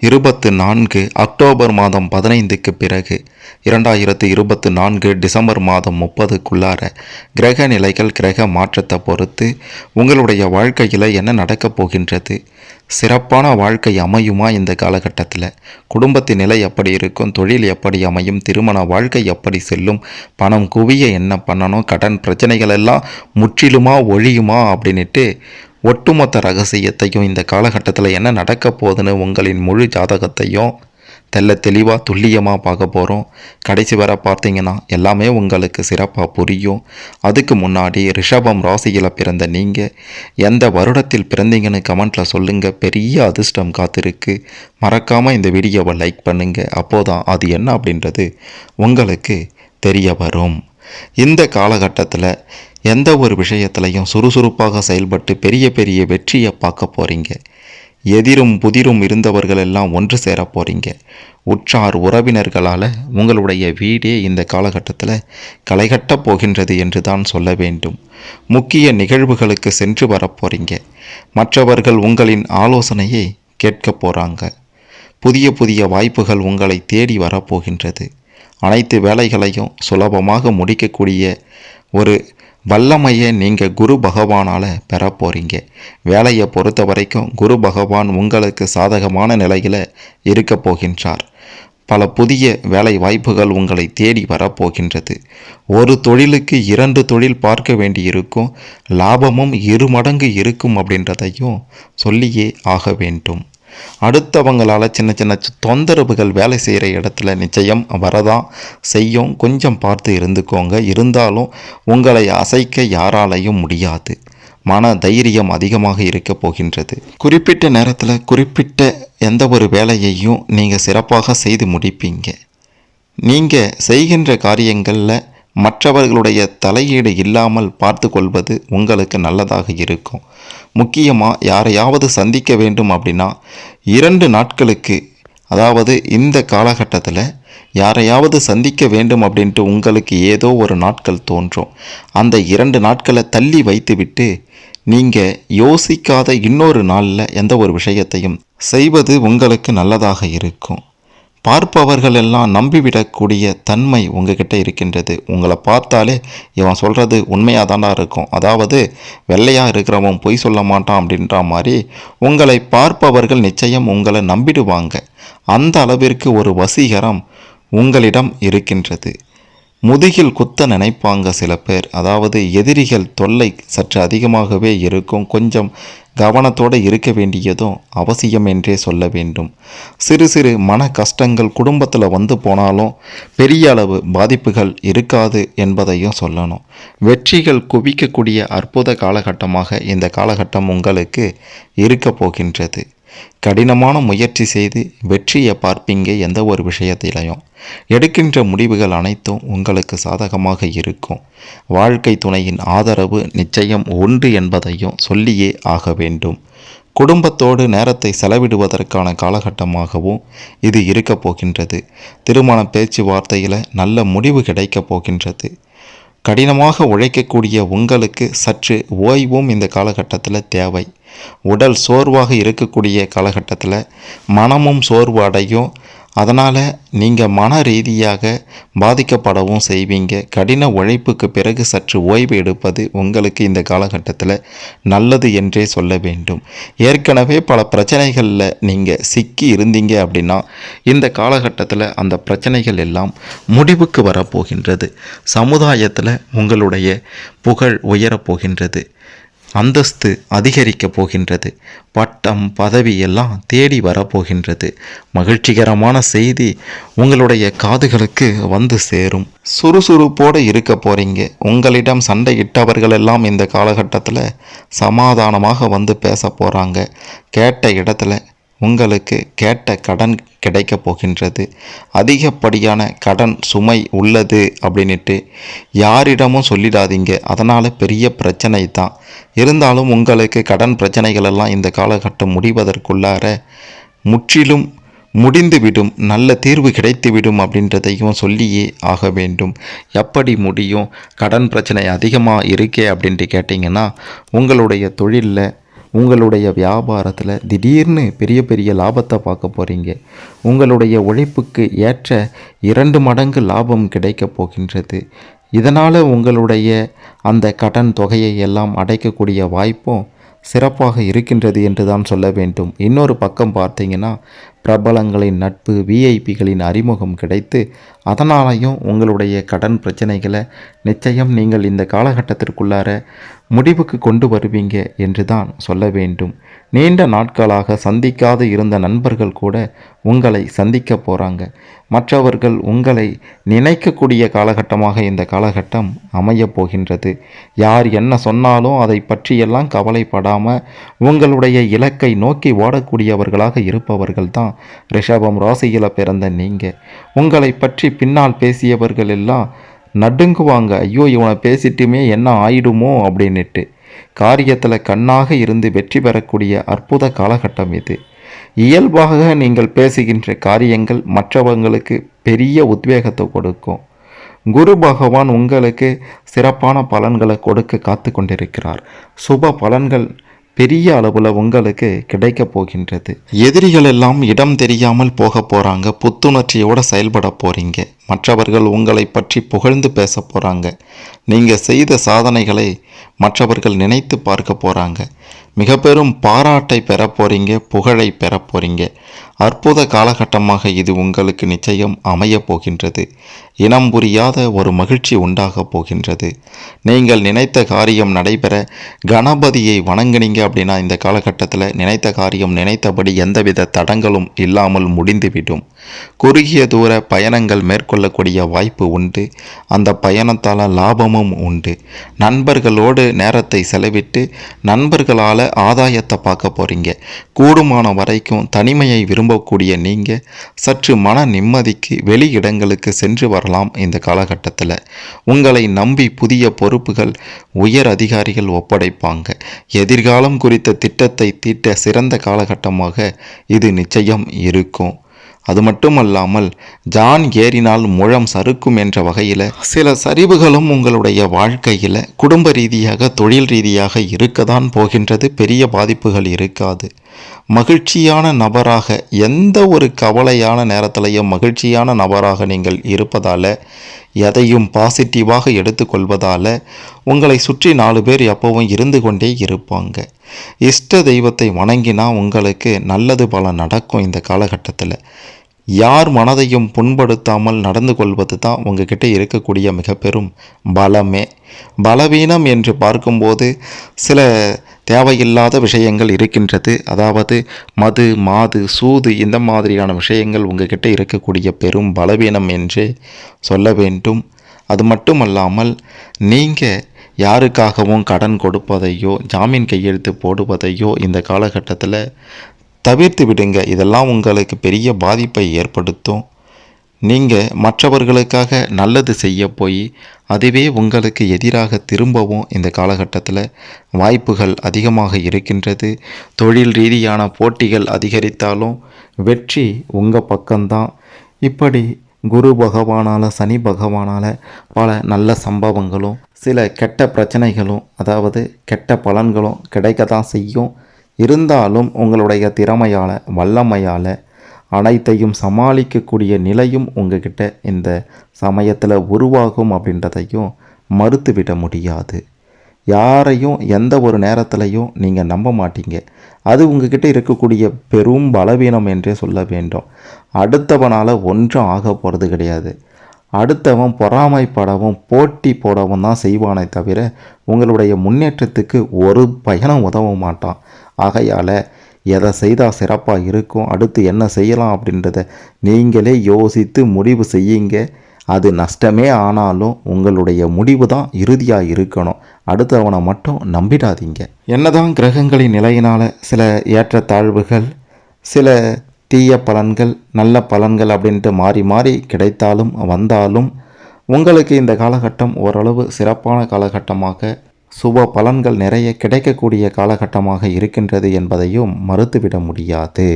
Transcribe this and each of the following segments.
இருபத்து நான்கு அக்டோபர் மாதம் பதினைந்துக்கு பிறகு இரண்டாயிரத்து இருபத்து நான்கு டிசம்பர் மாதம் முப்பதுக்குள்ளார கிரக நிலைகள் கிரக மாற்றத்தை பொறுத்து உங்களுடைய வாழ்க்கையில் என்ன நடக்கப் போகின்றது? சிறப்பான வாழ்க்கை அமையுமா இந்த காலகட்டத்தில்? குடும்பத்தின் நிலை எப்படி இருக்கும்? தொழில் எப்படி அமையும்? திருமண வாழ்க்கை எப்படி செல்லும்? பணம் குவிய என்ன பண்ணணும்? கடன் பிரச்சனைகள் எல்லாம் முற்றிலுமா ஒழியுமா? அப்படின்ட்டு ஒட்டுமொத்த ரகசியத்தையும் இந்த காலகட்டத்தில் என்ன நடக்க போகுதுன்னு உங்களின் முழு ஜாதகத்தையும் தெல்ல தெளிவாக துல்லியமாக பார்க்க போகிறோம் கடைசி வர பார்த்தீங்கன்னா எல்லாமே உங்களுக்கு சிறப்பாக புரியும். அதுக்கு முன்னாடி ரிஷபம் ராசியில் பிறந்த நீங்கள் எந்த வருடத்தில் பிறந்தீங்கன்னு கமெண்ட்டில் சொல்லுங்கள் பெரிய அதிர்ஷ்டம் காத்திருக்கு. மறக்காமல் இந்த வீடியோவை லைக் பண்ணுங்கள் அப்போதான் அது என்ன அப்படின்றது உங்களுக்கு தெரிய வரும். இந்த காலகட்டத்தில் எந்த ஒரு விஷயத்திலையும் சுறுசுறுப்பாக செயல்பட்டு பெரிய பெரிய வெற்றியை பார்க்க போகிறீங்க எதிரும் புதிரும் இருந்தவர்கள் எல்லாம் ஒன்று சேர போகிறீங்க உற்றார் உறவினர்களால் உங்களுடைய வீடே இந்த காலகட்டத்தில் களைகட்டப் போகின்றது என்று தான் சொல்ல வேண்டும். முக்கிய நிகழ்வுகளுக்கு சென்று வரப்போகிறீங்க மற்றவர்கள் உங்களின் ஆலோசனையை கேட்க போகிறாங்க புதிய புதிய வாய்ப்புகள் உங்களை தேடி வரப்போகின்றது அனைத்து வேலைகளையும் சுலபமாக முடிக்கக்கூடிய ஒரு வல்லமையை நீங்கள் குரு பகவானால் பெற போகிறீங்க வேலையை பொறுத்த வரைக்கும் குரு பகவான் உங்களுக்கு சாதகமான நிலையில் இருக்க போகின்றார். பல புதிய வேலை வாய்ப்புகள் உங்களை தேடி வரப்போகின்றது ஒரு தொழிலுக்கு இரண்டு தொழில் பார்க்க வேண்டியிருக்கும். லாபமும் இரு மடங்கு இருக்கும் அப்படின்றதையும் சொல்லியே ஆக வேண்டும். அடுத்தவங்களால் சின்ன சின்ன தொந்தரவுகள் வேலை செய்கிற இடத்துல நிச்சயம் வரதான் செய்யும். கொஞ்சம் பார்த்து இருந்துக்கோங்க. இருந்தாலும் உங்களை அசைக்க யாராலையும் முடியாது. மன தைரியம் அதிகமாக இருக்க போகின்றது. குறிப்பிட்ட நேரத்தில் குறிப்பிட்ட எந்த ஒரு வேலையையும் நீங்கள் சிறப்பாக செய்து முடிப்பீங்க. நீங்கள் செய்கின்ற காரியங்களில் மற்றவர்களுடைய தலையீடு இல்லாமல் பார்த்து கொள்வது உங்களுக்கு நல்லதாக இருக்கும். முக்கியமாக யாரையாவது சந்திக்க வேண்டும் அப்படின்னா இரண்டு நாட்களுக்கு அதாவது இந்த காலகட்டத்தில் யாரையாவது சந்திக்க வேண்டும் அப்படின்ட்டு உங்களுக்கு ஏதோ ஒரு நாட்கள் தோன்றும். அந்த இரண்டு நாட்களை தள்ளி வைத்துவிட்டு நீங்கள் யோசிக்காத இன்னொரு நாளில் எந்த ஒரு விஷயத்தையும் செய்வது உங்களுக்கு நல்லதாக இருக்கும். பார்ப்பவர்கள் எல்லாம் நம்பிவிடக்கூடிய தன்மை உங்ககிட்ட இருக்கின்றது. உங்களை பார்த்தாலே இவன் சொல்கிறது உண்மையாக தாண்டா இருக்கும். அதாவது வெள்ளையாக இருக்கிறவன் பொய் சொல்ல மாட்டான் அப்படின்ற மாதிரி உங்களை பார்ப்பவர்கள் நிச்சயம் உங்களை நம்பிடுவாங்க. அந்த அளவிற்கு ஒரு வசீகரம் உங்களிடம் இருக்கின்றது. முதுகில் குத்த நினைப்பாங்க சில பேர். அதாவது எதிரிகள் தொல்லை சற்று அதிகமாகவே இருக்கும். கொஞ்சம் கவனத்தோடு இருக்க வேண்டியதும் அவசியம் என்றே சொல்ல வேண்டும். சிறு சிறு மன கஷ்டங்கள் குடும்பத்தில் வந்து போனாலும் பெரிய அளவு பாதிப்புகள் இருக்காது என்பதையும் சொல்லணும். வெற்றிகள் குவிக்கக்கூடிய அற்புத காலகட்டமாக இந்த காலகட்டம் உங்களுக்கு இருக்க போகின்றது. கடினமான முயற்சி செய்து வெற்றியை பார்ப்பீங்க எந்த ஒரு விஷயத்திலையும். எடுக்கின்ற முடிவுகள் அனைத்தும் உங்களுக்கு சாதகமாக இருக்கும். வாழ்க்கை துணையின் ஆதரவு நிச்சயம் ஒன்று என்பதையும் சொல்லியே ஆக வேண்டும். குடும்பத்தோடு நேரத்தை செலவிடுவதற்கான காலகட்டமாகவும் இது இருக்கப் போகின்றது. திருமண பேச்சுவார்த்தையில் நல்ல முடிவு கிடைக்கப் போகின்றது. கடினமாக உழைக்கக்கூடிய உங்களுக்கு சற்று ஓய்வும் இந்த காலகட்டத்தில் தேவை. உடல் சோர்வாக இருக்கக்கூடிய காலகட்டத்தில் மனமும் சோர்வு அடையும் அதனால் நீங்கள் மன ரீதியாக பாதிக்கப்படவும் செய்வீங்க. கடின உழைப்புக்கு பிறகு சற்று ஓய்வு எடுப்பது உங்களுக்கு இந்த காலகட்டத்தில் நல்லது என்றே சொல்ல வேண்டும். ஏற்கனவே பல பிரச்சனைகளில் நீங்கள் சிக்கி இருந்தீங்க அப்படின்னா இந்த காலகட்டத்தில் அந்த பிரச்சனைகள் எல்லாம் முடிவுக்கு வரப்போகின்றது. சமுதாயத்தில் உங்களுடைய புகழ் உயரப்போகின்றது. அந்தஸ்து அதிகரிக்கப் போகின்றது. பட்டம் பதவி எல்லாம் தேடி வரப்போகின்றது மகிழ்ச்சிகரமான செய்தி உங்களுடைய காதுகளுக்கு வந்து சேரும். சுறுசுறுப்போடு இருக்க போகிறீங்க உங்களிடம் சண்டையிட்டவர்கள் எல்லாம் இந்த காலகட்டத்தில் சமாதானமாக வந்து பேச போகிறாங்க கேட்ட இடத்துல உங்களுக்கு கேட்ட கடன் கிடைக்க போகின்றது. அதிகப்படியான கடன் சுமை உள்ளது அப்படின்ட்டு யாரிடமும் சொல்லிடாதீங்க. அதனால் பெரிய பிரச்சனை தான். இருந்தாலும் உங்களுக்கு கடன் பிரச்சனைகளெல்லாம் இந்த காலகட்டம் முடிவதற்குள்ளார முற்றிலும் முடிந்துவிடும். நல்ல தீர்வு கிடைத்துவிடும் அப்படின்றதையும் சொல்லியே ஆக வேண்டும். எப்படி முடியும்? கடன் பிரச்சனை அதிகமாக இருக்கே அப்படின்ட்டு கேட்டிங்கன்னா உங்களுடைய தொழிலில் உங்களுடைய வியாபாரத்தில் திடீர்னு பெரிய பெரிய லாபத்தை பார்க்க போகிறீங்க உங்களுடைய உழைப்புக்கு ஏற்ற இரண்டு மடங்கு லாபம் கிடைக்கப் போகின்றது. இதனால் உங்களுடைய அந்த கடன் தொகையை எல்லாம் அடைக்கக்கூடிய வாய்ப்பும் சிறப்பாக இருக்கின்றது என்று தான் சொல்ல வேண்டும். இன்னொரு பக்கம் பார்த்தீங்கன்னா பிரபலங்களின் நட்பு விஐபிகளின் அறிமுகம் கிடைத்து அதனாலையும் உங்களுடைய கடன் பிரச்சனைகளை நிச்சயம் நீங்கள் இந்த காலகட்டத்திற்குள்ளார முடிவுக்கு கொண்டு வருவீங்க என்று தான் சொல்ல வேண்டும். நீண்ட நாட்களாக சந்திக்காது இருந்த நண்பர்கள் கூட உங்களை சந்திக்க போகிறாங்க மற்றவர்கள் உங்களை நினைக்கக்கூடிய காலகட்டமாக இந்த காலகட்டம் அமையப் போகின்றது. யார் என்ன சொன்னாலும் அதை பற்றியெல்லாம் கவலைப்படாமல் உங்களுடைய இலக்கை நோக்கி ஓடக்கூடியவர்களாக இருப்பவர்கள் தான் ரிஷபம் ராசியில் பிறந்த நீங்கள் உங்களை பற்றி பின்னால் பேசியவர்கள் எல்லாம் நடுங்குவாங்க. ஐயோ இவனை பேசிட்டுமே என்ன ஆயிடுமோ அப்படின்னுட்டு. காரியத்தில் கண்ணாக இருந்து வெற்றி பெறக்கூடிய அற்புத காலகட்டம் இது. இயல்பாக நீங்கள் பேசுகின்ற காரியங்கள் மற்றவங்களுக்கு பெரிய உத்வேகத்தை கொடுக்கும். குரு பகவான் உங்களுக்கு சிறப்பான பலன்களை கொடுக்க காத்து கொண்டிருக்கிறார். சுப பலன்கள் பெரிய அளவில் உங்களுக்கு கிடைக்க போகின்றது. எதிரிகள் எல்லாம் இடம் தெரியாமல் போக போகிறாங்க புத்துணர்ச்சியோடு செயல்பட போகிறீங்க மற்றவர்கள் உங்களை பற்றி புகழ்ந்து பேச போகிறாங்க நீங்கள் செய்த சாதனைகளை மற்றவர்கள் நினைத்து பார்க்க போகிறாங்க மிக பெரும் பாராட்டை பெற போகிறீங்க புகழை பெற போகிறீங்க அற்புத காலகட்டமாக இது உங்களுக்கு நிச்சயம் அமையப் போகின்றது. இனம் புரியாத ஒரு மகிழ்ச்சி உண்டாகப் போகின்றது. நீங்கள் நினைத்த காரியம் நடைபெற கணபதியை வணங்குனீங்க அப்படின்னா இந்த காலகட்டத்தில் நினைத்த காரியம் நினைத்தபடி எந்தவித தடங்களும் இல்லாமல் முடிந்துவிடும். குறுகிய தூர பயணங்கள் மேற்கொள்ளக்கூடிய வாய்ப்பு உண்டு. அந்த பயணத்தால் லாபமும் உண்டு. நண்பர்களோடு நேரத்தை செலவிட்டு நண்பர்களால் ஆதாயத்தை பார்க்க போகிறீங்க கூடுமான வரைக்கும் தனிமையை விரும்பக்கூடிய நீங்கள் சற்று மன நிம்மதிக்கு வெளி இடங்களுக்கு சென்று வரலாம் இந்த காலகட்டத்தில். உங்களை நம்பி புதிய பொறுப்புகள் உயர் அதிகாரிகள் ஒப்படைப்பாங்க. எதிர்காலம் குறித்த திட்டத்தை தீட்ட சிறந்த காலகட்டமாக இது நிச்சயம் இருக்கும். அது மட்டுமல்லாமல் ஜான் ஏறினால் முழம் சறுக்கும் என்ற வகையில் சில சரிவுகளும் உங்களுடைய வாழ்க்கையில் குடும்ப ரீதியாக தொழில் ரீதியாக இருக்கதான் போகின்றது. பெரிய பாதிப்புகள் இருக்காது. மகிழ்ச்சியான நபராக எந்த ஒரு கவலையான நேரத்திலையும் மகிழ்ச்சியான நபராக நீங்கள் இருப்பதால் எதையும் பாசிட்டிவாக எடுத்துக்கொள்வதால் உங்களை சுற்றி நாலு பேர் எப்பவும் இருந்து கொண்டே இருப்பாங்க. இஷ்ட தெய்வத்தை வணங்கினா உங்களுக்கு நல்லது பல நடக்கும் இந்த காலகட்டத்தில். யார் மனதையும் புண்படுத்தாமல் நடந்து கொள்வது தான் உங்ககிட்ட இருக்கக்கூடிய மிக பெரும் பலமே. பலவீனம் என்று பார்க்கும்போது சில தேவையில்லாத விஷயங்கள் இருக்கின்றது. அதாவது மது மாது சூது இந்த மாதிரியான விஷயங்கள் உங்ககிட்ட இருக்கக்கூடிய பெரும் பலவீனம் என்று சொல்ல வேண்டும். அது மட்டுமல்லாமல் நீங்கள் யாருக்காகவும் கடன் கொடுப்பதையோ ஜாமீன் கையெழுத்து போடுவதையோ இந்த காலகட்டத்தில் தவிர்த்து விடுங்க. இதெல்லாம் உங்களுக்கு பெரிய பாதிப்பை ஏற்படுத்தும். நீங்கள் மற்றவர்களுக்காக நல்லது செய்ய போய் அதுவே உங்களுக்கு எதிராக திரும்பவும் இந்த காலகட்டத்தில் வாய்ப்புகள் அதிகமாக இருக்கின்றது. தொழில் ரீதியான போட்டிகள் அதிகரித்தாலும் வெற்றி உங்கள் பக்கம்தான். இப்படி குரு பகவானால் சனி பகவானால் பல நல்ல சம்பவங்களும் சில கெட்ட பிரச்சனைகளும் அதாவது கெட்ட பலன்களும் கிடைக்க தான் செய்யும். இருந்தாலும் உங்களுடைய திறமையால் வல்லமையால் அனைத்தையும் சமாளிக்கக்கூடிய நிலையும் உங்ககிட்ட இந்த சமயத்தில் உருவாகும் அப்படின்றதையும் மறுத்துவிட முடியாது. யாரையும் எந்த ஒரு நேரத்திலையும் நீங்கள் நம்ப மாட்டீங்க. அது உங்ககிட்ட இருக்கக்கூடிய பெரும் பலவீனம் என்றே சொல்ல வேண்டும். அடுத்தவனால் ஒன்றும் ஆக போகிறது கிடையாது. அடுத்தவன் பொறாமைப்படவும் போட்டி போடவும் தான் செய்வானே தவிர உங்களுடைய முன்னேற்றத்துக்கு ஒரு பயணம் உதவ மாட்டான். ஆகையால் எதை செய்தால் சிறப்பாக இருக்கும் அடுத்து என்ன செய்யலாம் அப்படின்றத நீங்களே யோசித்து முடிவு செய்யுங்க. அது நஷ்டமே ஆனாலும் உங்களுடைய முடிவு தான் இறுதியாக இருக்கணும். அடுத்தவனை மட்டும் நம்பிடாதீங்க. என்னதான் கிரகங்களின் நிலையினால் சில ஏற்றத்தாழ்வுகள் சில தீய பலன்கள் நல்ல பலன்கள் அப்படின்ட்டு மாறி மாறி கிடைத்தாலும் வந்தாலும் உங்களுக்கு இந்த காலகட்டம் ஓரளவு சிறப்பான காலகட்டமாக சுப பலன்கள் நிறைய கிடைக்கக்கூடிய காலகட்டமாக இருக்கின்றது என்பதையும் மறுத்துவிட முடியாது.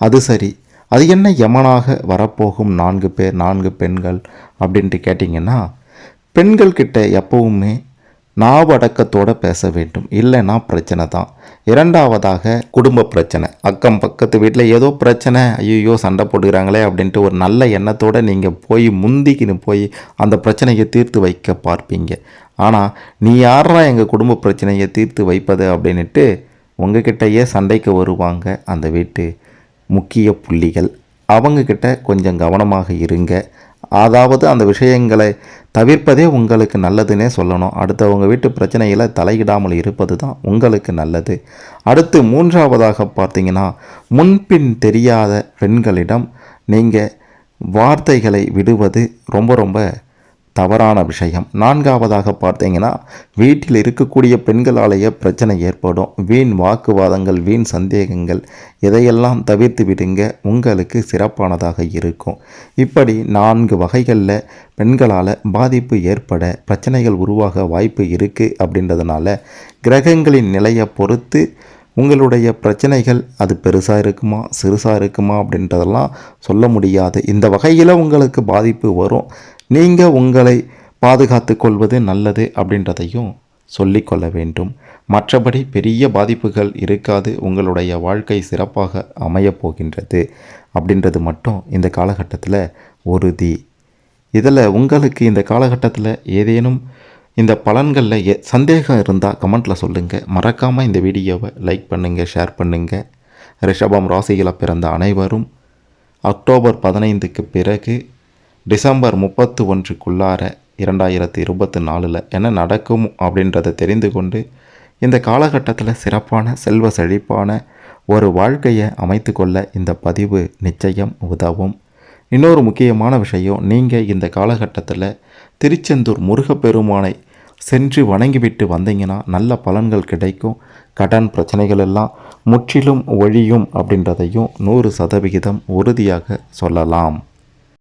அது சரி. அது என்ன யமனாக வரப்போகும் நான்கு பேர் நான்கு பெண்கள் அப்படின்ட்டு கேட்டிங்கன்னா பெண்கள் கிட்ட எப்பவுமே நாவடக்கத்தோட பேச வேண்டும். இல்லைன்னா பிரச்சனை தான். இரண்டாவதாக குடும்ப பிரச்சனை. அக்கம் பக்கத்து வீட்டில் ஏதோ பிரச்சனை ஐயோ சண்டை போட்டுக்கிறாங்களே அப்படின்ட்டு ஒரு நல்ல எண்ணத்தோடு நீங்கள் போய் முந்திக்கின்னு போய் அந்த பிரச்சனையை தீர்த்து வைக்க பார்ப்பீங்க. ஆனால் நீ யாரா எங்கள் குடும்ப பிரச்சனையை தீர்த்து வைப்பது அப்படின்ட்டு உங்ககிட்டயே சண்டைக்கு வருவாங்க அந்த வீட்டு முக்கிய புள்ளிகள். அவங்கக்கிட்ட கொஞ்சம் கவனமாக இருங்க. அதாவது அந்த விஷயங்களை தவிர்ப்பதே உங்களுக்கு நல்லதுன்னே சொல்லணும். அடுத்தவங்க வீட்டு பிரச்சனையில் தலையிடாமல் இருப்பது தான் உங்களுக்கு நல்லது. அடுத்து மூன்றாவதாக பார்த்தீங்கன்னா முன்பின் தெரியாத பெண்களிடம் நீங்கள் வார்த்தைகளை விடுவது ரொம்ப ரொம்ப தவறான விஷயம். நான்காவதாக பார்த்தீங்கன்னா வீட்டில் இருக்கக்கூடிய பெண்களாலேயே பிரச்சனை ஏற்படும். வீண் வாக்குவாதங்கள் வீண் சந்தேகங்கள் இதையெல்லாம் தவிர்த்து விடுங்க. உங்களுக்கு சிறப்பானதாக இருக்கும். இப்படி நான்கு வகைகளில் பெண்களால் பாதிப்பு ஏற்பட பிரச்சனைகள் உருவாக வாய்ப்பு இருக்குது அப்படின்றதுனால கிரகங்களின் நிலையை பொறுத்து உங்களுடைய பிரச்சனைகள் அது பெருசாக இருக்குமா சிறுசாக இருக்குமா அப்படின்றதெல்லாம் சொல்ல முடியாது. இந்த வகையில் உங்களுக்கு பாதிப்பு வரும். நீங்கள் உங்களை பாதுகாத்து கொள்வது நல்லது அப்படின்றதையும் சொல்லிக்கொள்ள வேண்டும். மற்றபடி பெரிய பாதிப்புகள் இருக்காது. உங்களுடைய வாழ்க்கை சிறப்பாக அமையப் போகின்றது அப்படின்றது மட்டும் இந்த காலகட்டத்தில் உறுதி. இதில் உங்களுக்கு இந்த காலகட்டத்தில் ஏதேனும் இந்த பலன்களில் எ சந்தேகம் இருந்தால் கமெண்ட்டில் சொல்லுங்கள் மறக்காமல் இந்த வீடியோவை லைக் பண்ணுங்கள் ஷேர் பண்ணுங்கள் ரிஷபம் ராசியில் பிறந்த அனைவரும் அக்டோபர் பதினைந்துக்கு பிறகு டிசம்பர் முப்பத்து ஒன்றுக்குள்ளார இரண்டாயிரத்தி இருபத்தி நாலில் என்ன நடக்கும் அப்படின்றத தெரிந்து கொண்டு இந்த காலகட்டத்தில் சிறப்பான செல்வ செழிப்பான ஒரு வாழ்க்கையை அமைத்து கொள்ள இந்த பதிவு நிச்சயம் உதவும். இன்னொரு முக்கியமான விஷயம் நீங்கள் இந்த காலகட்டத்தில் திருச்செந்தூர் முருகப்பெருமானை சென்று வணங்கிவிட்டு வந்தீங்கன்னா நல்ல பலன்கள் கிடைக்கும். கடன் பிரச்சனைகள் எல்லாம் முற்றிலும் ஒழியும் அப்படின்றதையும் நூறு சதவிகிதம் உறுதியாக சொல்லலாம்.